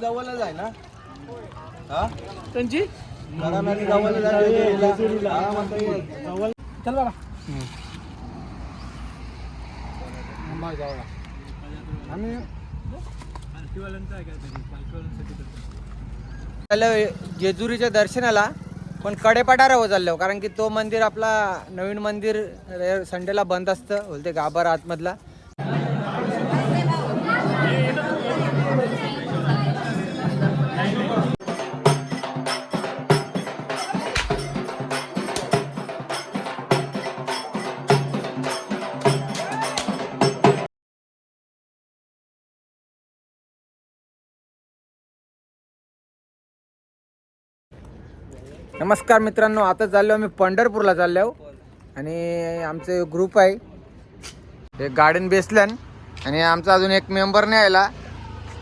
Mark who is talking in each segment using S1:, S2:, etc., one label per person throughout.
S1: जवळच आहे ना हा
S2: त्यांची
S1: जवळच आहे
S2: चल
S1: आम्ही
S3: चाललो जेजुरीच्या दर्शनाला पण कडेपाटारा चाललो कारण की तो मंदिर आपला नवीन मंदिर संडेला बंद असतं बोलते गाभार आतमधला. नमस्कार मित्रांनो आता चाललो आम्ही पंढरपूरला चाललो आणि आमचे ग्रुप आहे. एक गार्डन बेसलन आणि आमचा अजून एक मेंबर नाही आला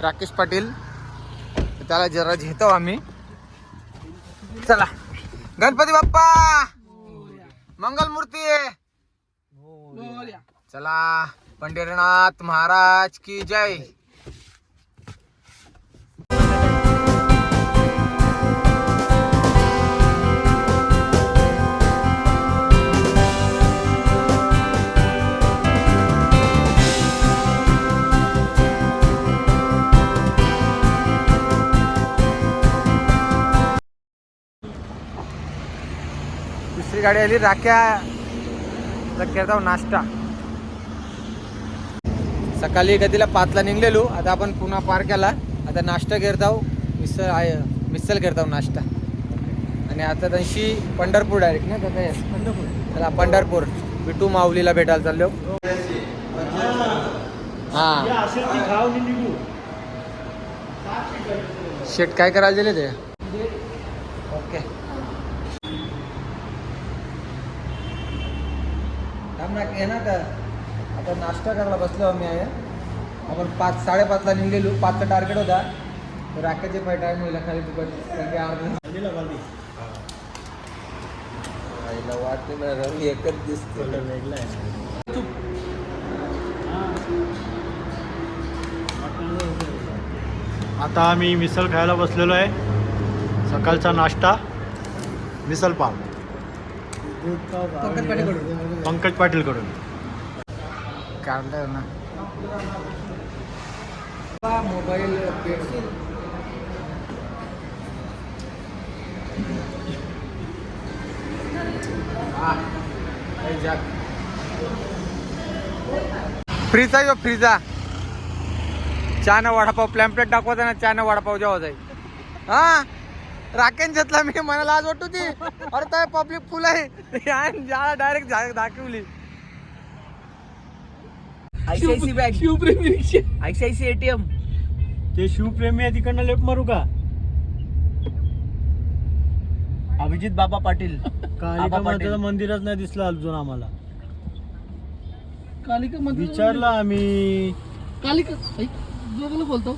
S3: राकेश पाटील. तर त्याला जरा घेतो आम्ही. चला. गणपती बाप्पा! मंगलमूर्ती! चला. पंढरीनाथ महाराज की जय! गाडी आली राख्या. करता नाश्ता. सकाळी कधीला पाचला निघलेलो आता आपण पुन्हा पार केला. आता नाश्ता करताव मिसल आहे मिसल करताव नाश्ता. आणि आता तशी पंढरपूर डायरेक्ट ना त्याचा पंढरपूर चला पंढरपूर. बिटू माऊलीला भेटायला चाललो. हा. शेट काय करायला दिले ते ओके ना ये ना का? आता नाश्ता करायला बसलो आम्ही आहे. आपण पाच साडेपाचला निघलेलो. पाचचा टार्गेट होता. तर राख्याचे पाय टाईम होईल. खाली आईला वाटते ना रंग एकच दिसतो.
S4: आता आम्ही मिसल खायला बसलेलो आहे. सकाळचा नाश्ता. मिसल पाव.
S3: पंकज पाटील काढलं ना. मोबाईल फ्रीजा यो फ्रीजा चहा वडापाव प्लॅम्पलेट दाखवता ना चहा वडापाव जेव्हा जाईल. हा? राखेन घेतला मी मला लाज वाटू ती अरे काय पब्लिक फुल आहे. डायरेक्ट दाखवली.
S2: आयसीआयसी बँक शिवप्रेमी रिक्षा.
S3: आयसीआयसी एटीएम
S4: ते शिवप्रेमी आहे तिकडनं लेफ्ट मारू का?
S3: अभिजित बाबा पाटील.
S4: कालिका मातेचं मंदिरच नाही दिसलं अजून आम्हाला.
S2: कालिका माता
S4: विचारलं आम्ही.
S2: कालिका बोलतो.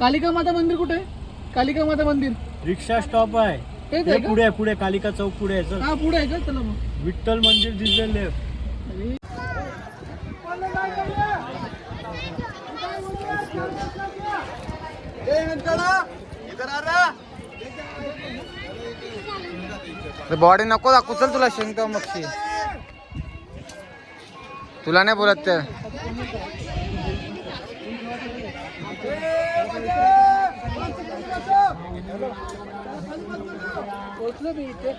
S2: कालिका माता मंदिर कुठे? आहे कालिका माता मंदिर.
S4: रिक्षा स्टॉप आहे.
S2: तेच
S4: ते
S2: आहे
S4: पुढे आहे, पुढे कालिका चौक पुढे आहे चल.
S2: हा पुढे आहे का? चला मग.
S4: विठ्ठल मंदिर दिसले लेफ्ट
S3: बॉडी नको दाखवू चल तुला शेंगत मक्षी. तुला नाही बोलत ते.
S2: मी इथे.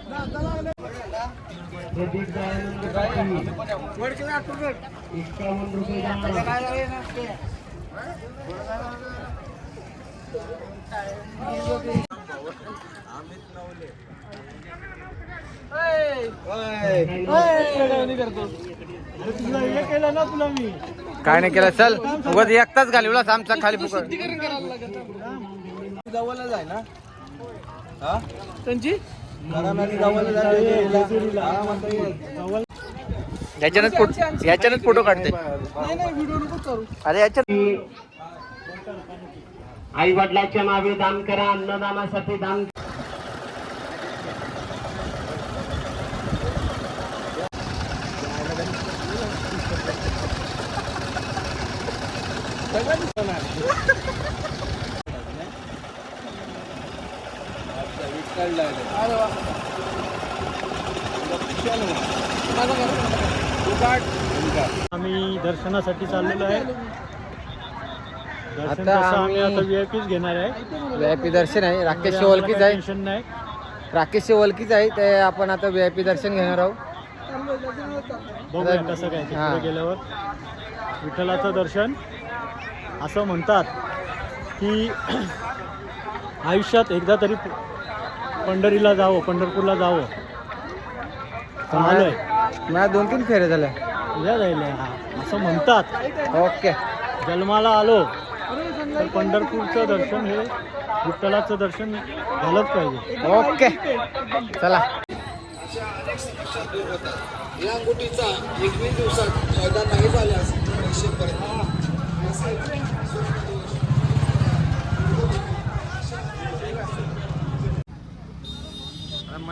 S4: तुला हे केलं ना तुला मी
S3: काय नाही केलं चल. उगाच एकटाच घालवलास आमचा खाली फुकट.
S2: शुद्धीकरण करायला लागत
S1: जवळच आहे. ना हा?
S2: त्यांची?
S1: करा.
S3: याच्यानंच फोटो याच्यानंच फोटो काढते.
S2: नाही नाही व्हिडिओ नको करू.
S3: अरे याच्यात
S5: आई वडिलांच्या नावे दान करा अन्नदानासाठी दान
S4: आम्ही दर्शनासाठी चाललेलो आहे. दर्शन
S3: आता
S4: आम्ही आता व्ही आय पीच घेणार आहे.
S3: व्ही आय पी दर्शन आहे. राकेश ओळखीच आहे.
S4: टेन्शन नाही.
S3: राकेश ओळखीच आहे. ते आपण आता व्ही आय पी दर्शन घेणार आहोत.
S4: बघूया कसं काय
S3: हा.
S4: गेल्यावर. विठ्ठलाचं दर्शन. असं म्हणतात की आयुष्यात एकदा तरी पंढरीला जावं पंढरपूरला जावं. आलोय
S3: माझ्या दोन तीन फेऱ्या झाल्या
S4: उद्या जायला हा. असं म्हणतात.
S3: ओके.
S4: जन्माला आलो तर पंढरपूरचं दर्शन हे विठ्ठलाचं दर्शन झालंच पाहिजे.
S3: ओके. चला.
S2: या अंगुठीचा एकवीस दिवसात फायदा नाही झाल्यास पैसे परत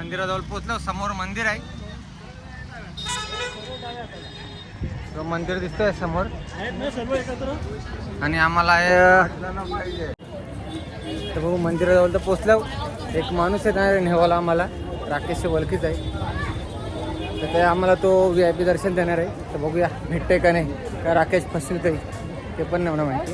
S3: मंदिराजवळ पोहोचलो. समोर मंदिर आहे. तो मंदिर दिसतंय समोर. आणि आम्हाला तर भाऊ मंदिराजवळ तर पोचलो एक माणूस आहे ना नेवाला आम्हाला. राकेश ओळखीच आहे. तर ते आम्हाला तो व्ही आय पी दर्शन देणार आहे. तर बघूया भेटते का नाही. का राकेश फसतील काही ते पण नाही मला माहिती.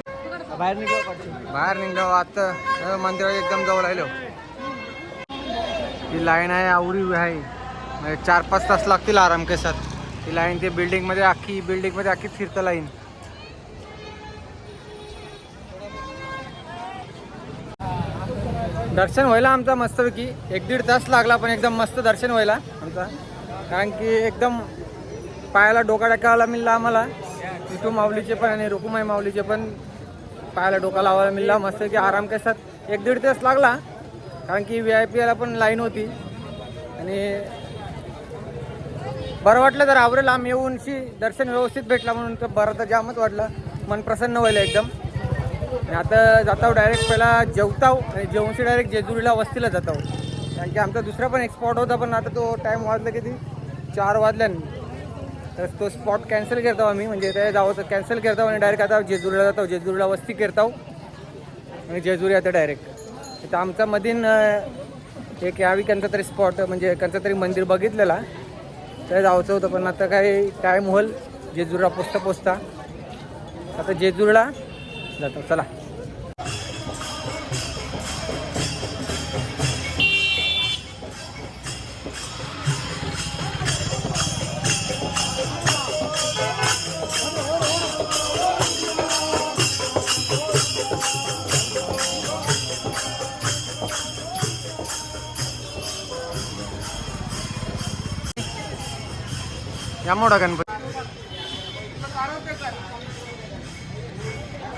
S1: बाहेर निघा
S3: बाहेर निघलो आता मंदिरात एकदम जवळ आलो. ही लाईन आहे आवरी आहे. म्हणजे चार पाच तास लागतील आराम केसात. ही लाईन ते बिल्डिंगमध्ये अख्खी बिल्डिंगमध्ये अख्खी फिरतं लाईन. दर्शन व्हायला आमचा मस्तपैकी एक दीड तास लागला पण एकदम मस्त दर्शन व्हायला आमचा. कारण की एकदम पायाला डोका टाकायला मिळला आम्हाला. विठू माऊलीचे पण आणि रुकुमाई माऊलीचे पण पायाला डोका लावायला मिळला मस्त की आराम केसात एक दीड तास लागला कारण की व्ही आय पी पीला पण लाईन होती. आणि बरं वाटलं तर आवरेल आम येऊनशी दर्शन व्यवस्थित भेटला म्हणून तर बरं तर जामच वाटलं. मन प्रसन्न व्हायला एकदम. आणि आता जाताव डायरेक्ट पहिला जेवताव आणि जेवणशी डायरेक्ट जेजुरीला वस्तीला जाताव. कारण की आमचा दुसरा पण एक होता पण आता तो टाईम वाजला किती? चार वाजल्यानं. तर तो स्पॉट कॅन्सल करतो आम्ही. म्हणजे ते जावं तर कॅन्सल करतो आणि डायरेक्ट आता जेजुरीला जातो. जेजुरीला वस्ती करतो. आणि जेजुरी आता डायरेक्ट तर आमचा मधीन एक यावी कोणता तरी स्पॉट म्हणजे कोणतं तरी मंदिर बघितलेला. तर जायचं होतं पण आता काही टाईम होईल जेजुरीला पोचता पोचता आता जेजुरीला जातो. चला. मोठा गणपती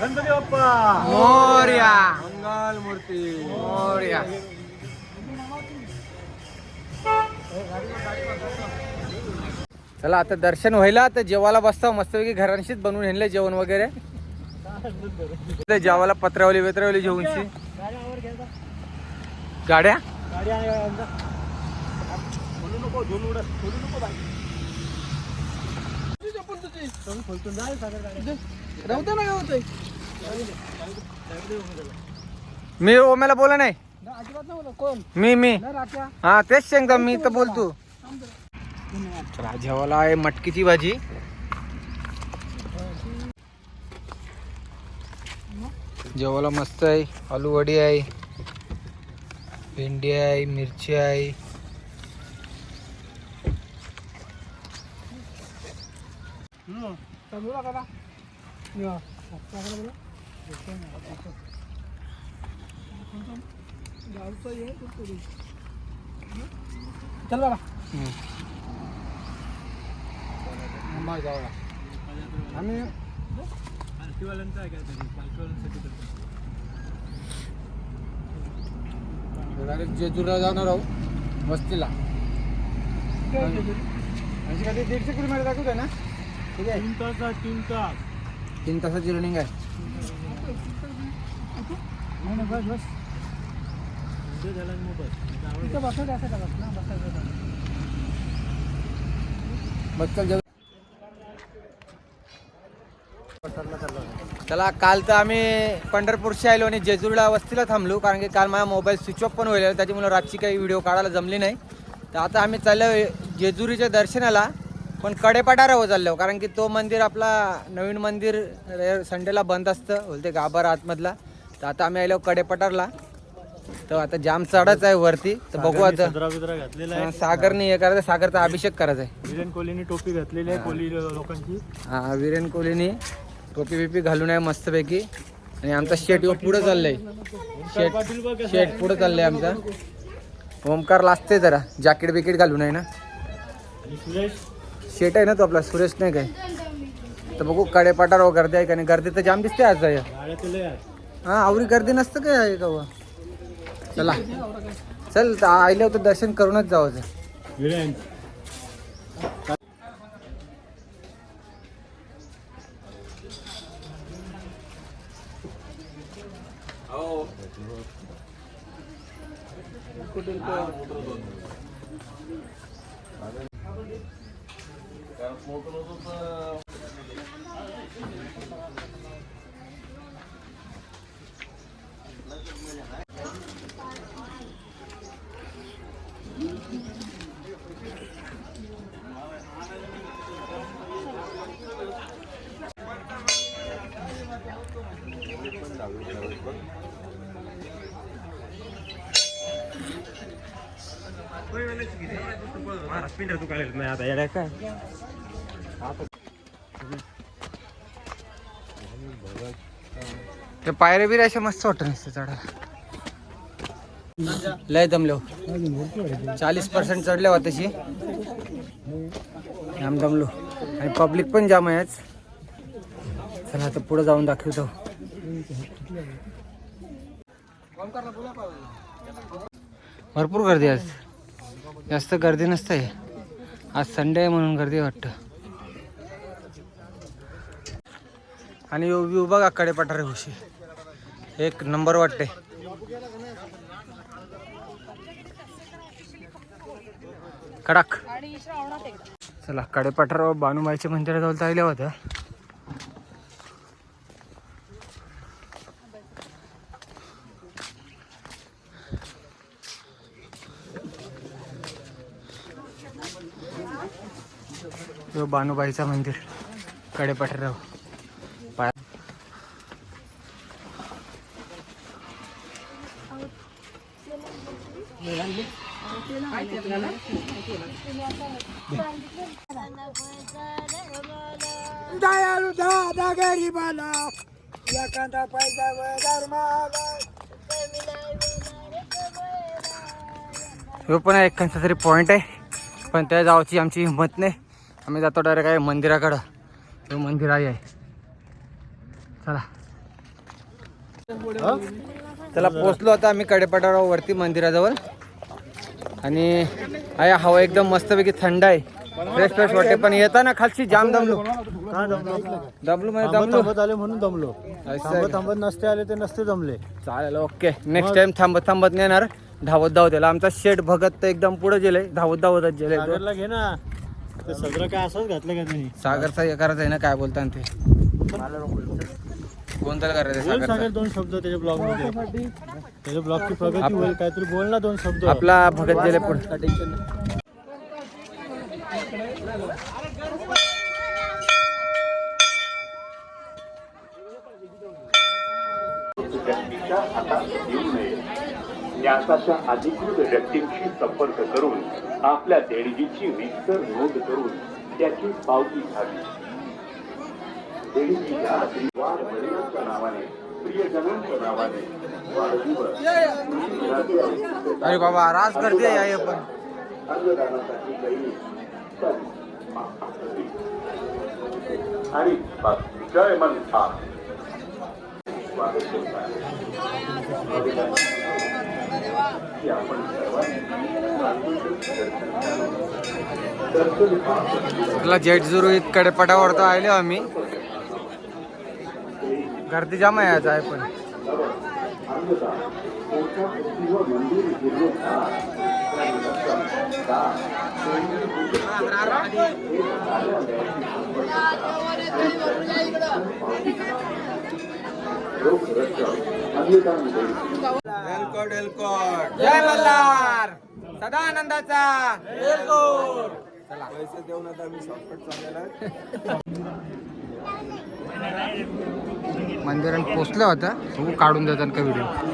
S4: गणपती बाप्पा
S3: मोर्या
S1: मंगल मूर्ती
S3: मोर्या चला आता दर्शन व्हायला तर जेवायला बसताव मस्तपैकी घरांशीच बनवून आणले जेवण वगैरे जेवायला पत्रावली वेत्रावली जेवणशी गाड्या.
S2: राहू दे ना काय होतंय
S3: मी ओम्याला बोला नाही.
S2: अजिबात नाही बोला कोण
S3: मी मी.
S2: राख्या
S3: हा तेच सांगता मी तर बोलतो. राजावाला जेवायला आहे मटकीची भाजी. जेवायला मस्त आहे. आलू वडी आहे. भेंडी आहे मिरची आहे.
S2: समजू नका ना या, चांगलं बोला. गावचं हे तू चल बाबा
S3: डायरेक्ट जेजूरला जाणार आहोत वस्तीला म्हणजे कधी दीडशे किलोमीटर दाखवत आहे ना ठीक आहे?
S4: तीन तास तीन तास.
S3: तीन तासाची रनिंग आहे. बस बस.
S2: इथं बसायचं असं करायचं ना बसायचं
S3: बस चल जेव चला काल तर आम्ही पंढरपूरशी आलो आणि जेजूरला वस्तीला थांबलो कारण की काल माझा मोबाईल स्विच ऑफ पण होईल त्याच्यामुळे रातची काही व्हिडिओ काढायला जमली नाही. तर आता आम्ही चाललो जेजुरीच्या दर्शनाला. पण कडेपाटारावर चाललो कारण की तो मंदिर आपला नवीन मंदिर संडेला बंद असतं बोलते गाभार आतमधला. तर आता आम्ही आलो कडेपठारला तर आता जाम चढाच आहे वरती. तर बघू आता.
S4: घातलेला
S3: हा,
S4: आहे
S3: सागरने हे करायचं सागरचा अभिषेक करायचा आहे.
S4: विरेन कोहलीने टोपी घातलेली आहे कोहली लोकांची.
S3: हा विरेन कोहलीने टोपी बिपी घालून आहे मस्तपैकी. आणि आमचा शेट पुढे चाललंय. शेट शेट पुढे चाललंय आमचा. ओमकार लाजते जरा. जॅकेट बिकेट घालून आहे ना. शेट आहे ना तो आपला सुरेश नाही काय तर बघू कडेपाटावर गर्दी आहे का नाही? गर्दी तर जाम दिसते आज या हा आवरी गर्दी नसतं काय आहे का बुवा? चला. चल तर आले होतं दर्शन करूनच जावं
S4: विरेन
S3: ते पायऱ्या बिऱ्या अशा मस्त वाटत नसते चढायला. लय दमलो हो. चाळीस पर्सेंट चढले होते तशी. जाम दमलो. आणि पब्लिक पण जाम आहे आज चला आता पुढे जाऊन दाखवतो. भरपूर गर्दी आज. जास्त गर्दी नसते. आज संडे आहे म्हणून गर्दी वाटतं. आणि व्यू बघा कडे पठारे खुशी एक नंबर वाटते. कडक. चला कडे पठारावर बानुबाईच्या मंदिराजवळ चालल्या होत्या यो बानुबाईचा मंदिर. कडे पठारावर पाय
S1: दयाळू दादा गरीबाला एखादा पैसा धर्माला.
S3: पण एक कोणता तरी पॉईंट आहे. पण त्या जावाची आमची हिंमत नाही. आम्ही जातो डायरेक्ट आहे मंदिराकडं. तो मंदिर आहे. चला. चला पोचलो आता आम्ही कडेपठारावर वरती मंदिराजवळ. आणि आहे हवा एकदम मस्तपैकी थंड आहे. फ्रेश फ्रेश वाटते पण येताना खालची जाम दमलो.
S4: दमलो?
S3: दमलो म्हणजे
S4: थांबत
S3: दमलो.
S4: आले म्हणून दमलो. थांबत नसते आले ते नसते जमले
S3: चालेल ओके. नेक्स्ट टाइम थांबत थांबत नेणार धावत धावत आमचा शेट भगत तर एकदम पुढे गेले. धावत धावतच गेले.
S4: घे ना. ते सदरा काय असंच घातलं का तुम्ही
S3: सागरचा हे करायचं आहे ना काय बोलता ते? कोणतं करायचं
S4: बोल
S3: सागरचा
S4: सागर दोन शब्द त्याच्या ब्लॉगमध्ये. त्याच्या ब्लॉगची प्रगती होईल काहीतरी बोल ना दोन शब्द.
S3: आपला भगत गेले
S6: व्यक्तीच्या हातात देऊ नये. न्यासाच्या अधिकृत व्यक्तींशी संपर्क करून आपल्या देणगीची रीतसर नोंद करून त्याची पावती घ्यावी. देणगीच्या वाढ वडिलांच्या नावाने प्रियजनांच्या नावाने वाढदिवस.
S3: अरे बाबा रास गर्दी आहे पण.
S6: अन्नदानासाठी काही आणि जय स्वागत करत आहे. की आपण सर्वांनी दर्शन
S3: जेट कडेपटावर तर आले आम्ही. गर्दी जाम आहे आज आहे पण.
S6: अन्नदान देईल
S3: जय मल्हार. सदा आनंदाचा
S1: पैसे देऊन आता मी शॉर्टकट चाललेला
S3: मंदिरात पोचलं होतं. बघू काढून देतात का व्हिडिओ
S6: देणगी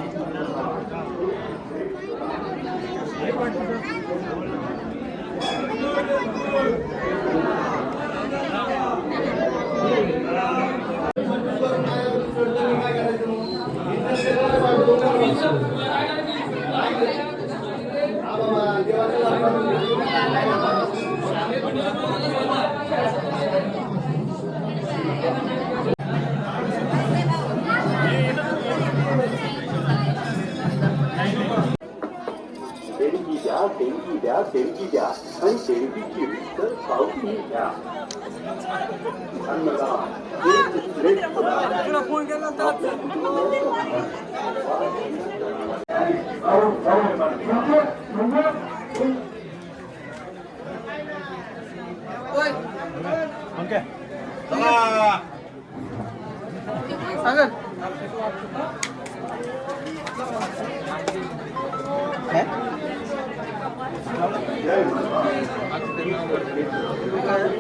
S6: देणगी द्या आणि देणगीची तर पावती घ्या. अन्नदान श्रेष्ठ दान.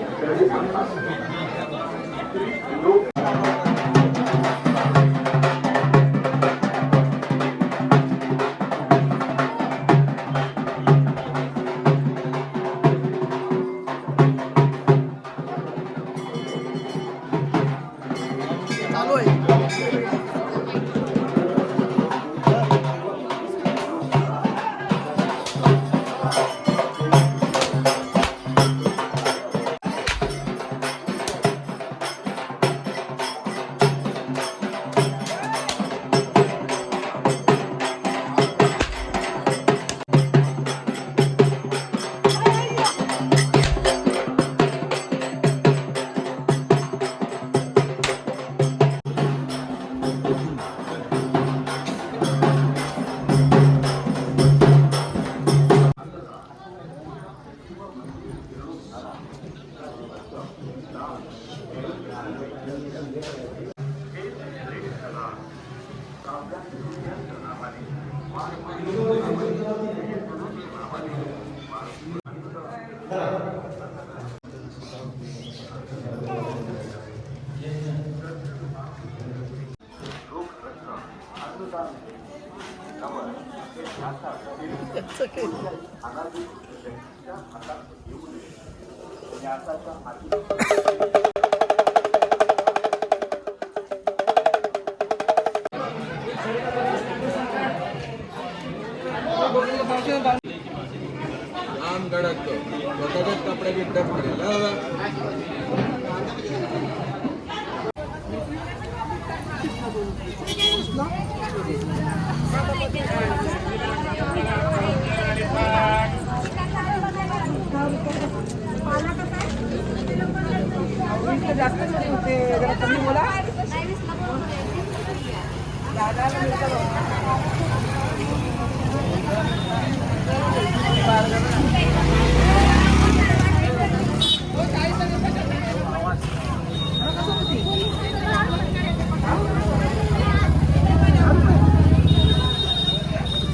S1: आम गडद तो. स्वतःचेच कपडे बिड्डत करेल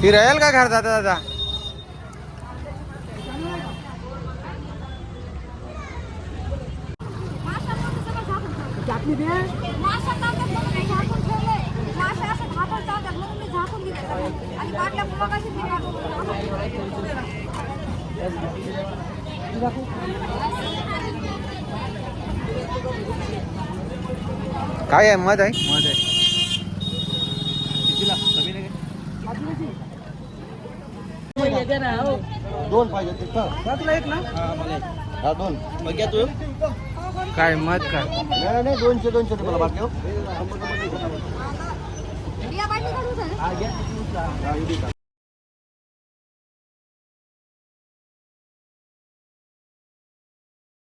S3: फिरायल का घर जाता दादा
S7: माशा ताकद म्हणून मी झाकून ठेवलंय. माशा असं धापड चावतात म्हणून मी झाकून दिलं सगळं. आणि बाटल्या मगाशी मी टाकून
S3: काय आहे? मध आहे? मध आहे.
S1: दोन पाहिजे ते
S2: तुला एक ना
S1: हा दोन. मग घ्या तू
S3: काय मत काय?
S1: नाही नाही दोनशे दोनशे रुपयाला बाटली हो
S7: या